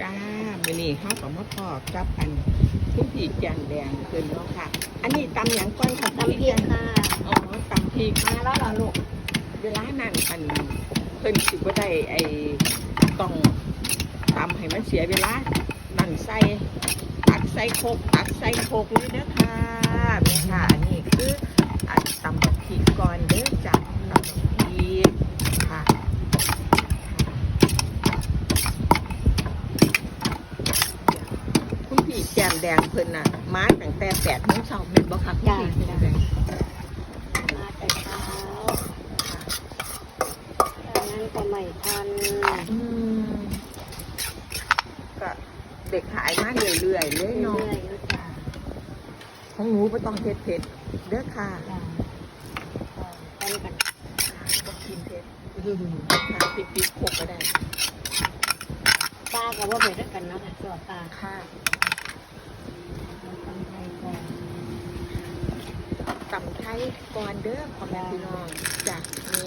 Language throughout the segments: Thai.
จ้ามื้อนี้เฮาก็มาพอกับอันทุกผีแกงแดงเพิ่นเนาะค่ะ อันนี้ตำหยังก่อนค่ะน้ำพริกค่ะอ๋อตำพริกมาแล้วเหรอลูกเวลานั้นอันเพิ่นสิบ่ได้ไอ้ต้องตำให้มันเสียเวลานั่นใส่ตักใส่โคกตักใส่โคกเลยเด้อค่ะแม่ค่ะอันนี้คืออันตำบักพริกก่อนเด้อจ้ะตำบักพริกค่ะ คุณพี่แจมแดงเพิ่นน่ะมาตั้งแต่แปดโมงเช้าเป็นบ่ครับคุณพี่แจมแดงมาแต่เช้าตอนนั้นก็ไม่ทันอืมก็เด็กขายมาเรื่อยๆเลยเรื่เนาะอยๆอยู่จ้ะของหนูบ่ต้องเผ็ดเผ็ดๆเด้อค่ะจ้ะเป็นกันบ่กินเผ็ดค่ะปิ๊กๆโคกก็ได้ปลากับว่าไปด้วยกันเนาะค่ะสวดปลาค่ะ ทำไทยก่อน ตำไทย ก่อนเด้อพ่อแม่พี่น้องจ้ะมี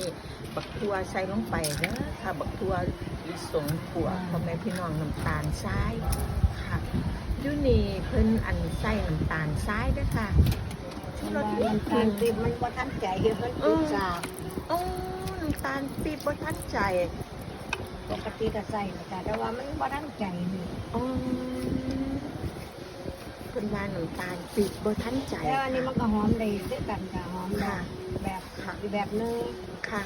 บักทัวใส่ลงไปเด้อค่ะ บักทัวลิสงขัวพ่อแม่พี่น้องน้ำตาลทรายค่ะอยูนี่เพิ่นอันใส่น้ำตาลทรายเด้อค่ะชุมันรสว่านิดน้ำนึตาลงปีบมันว่าทันใจเยอะมันปีสาบโอ้น้ำตาลปี๊บบ่ทันใจปกติก็ใส่นะจ้ะแต่ว่ามันว่าทันใจนี่อ๋อ เพิ่นว่าน้ำตาลปี๊บบ่ทันใจแล้วอันนี้มันก็หอมดีด้วยกันค่ะหอมแบค่ะบแบบค่ะอีกแบบนึงค่ะ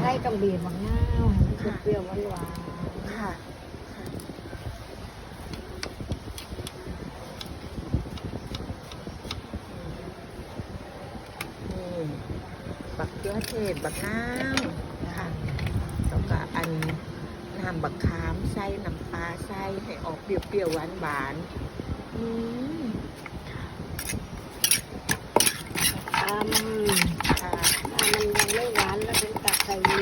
ไส้ต้องบีบบางหน้าวให้มันเปรี้ยวๆหวานๆค่ะนี่บักเขือเทศบักน้ำค่ะแล้วก็อัน น้ำบักขามใส่น้ำปลาใส่ให้ออกเปรี้ยวๆหวานๆอืมค่ะตำค่ะถ้ามันยังไม่หวานแล้วถึงตักใส่มี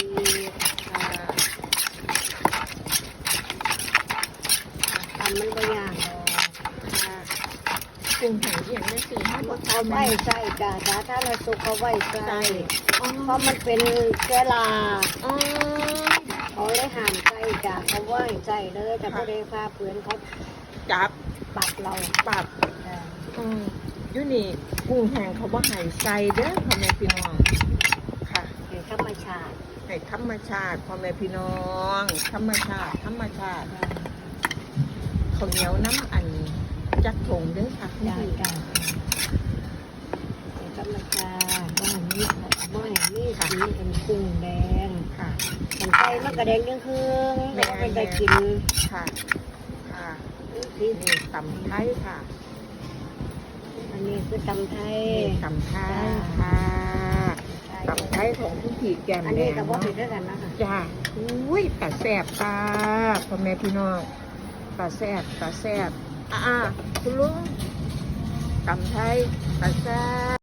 ค่ะตำมันก็ยางดอกค่ะปรุงให้เอียงได้สิให้บ่ทเอานไว้ใส่จ้าสาธารณสุขเอาไว้ใส่เพราะมันเป็นเชื้อราอ๋อ เขาเลยห้ามใส่จ้าเขาไว้ใส่เลยแต่พอได้ฟ้าเปือนเขาจับปัดเราปรับจ้ะอืมอยู่นี่กุ้งแห้งเขาบ่ให้ใส่เด้อพ่อแม่พี่น้องค่ะ เป็นธรรมชาติให้ธรรมชาติพ่อแม่พี่น้อง ธรรมชาติ ธรรมชาติจ้ะข้าวเหนียวน้ำอันจักถงเด้อค่ะคุณจ้าพี่จ้าเป็นธรรมชาติว่าหันนี้ว่าหันนี้สีเป็นกุ้งแดงค่ะมัน ไก่มันกระเด็นยังคืองแล้วก็ไปได้กินค่ะ ค่ะที่นี่ตำไทยค่ะ อันนี้คือตำไทยนี่ตำไทยค่ะตำไทยของคุณพี่แก้มอันแดนี้งกับว่าเนาะผิดด้วยกันนะคะจ้าอุ้ยตาแสบตาพ่อแม่พี่น้องตาแสบตาแสบอ่าๆคุณลุงตำไทยตาแสบ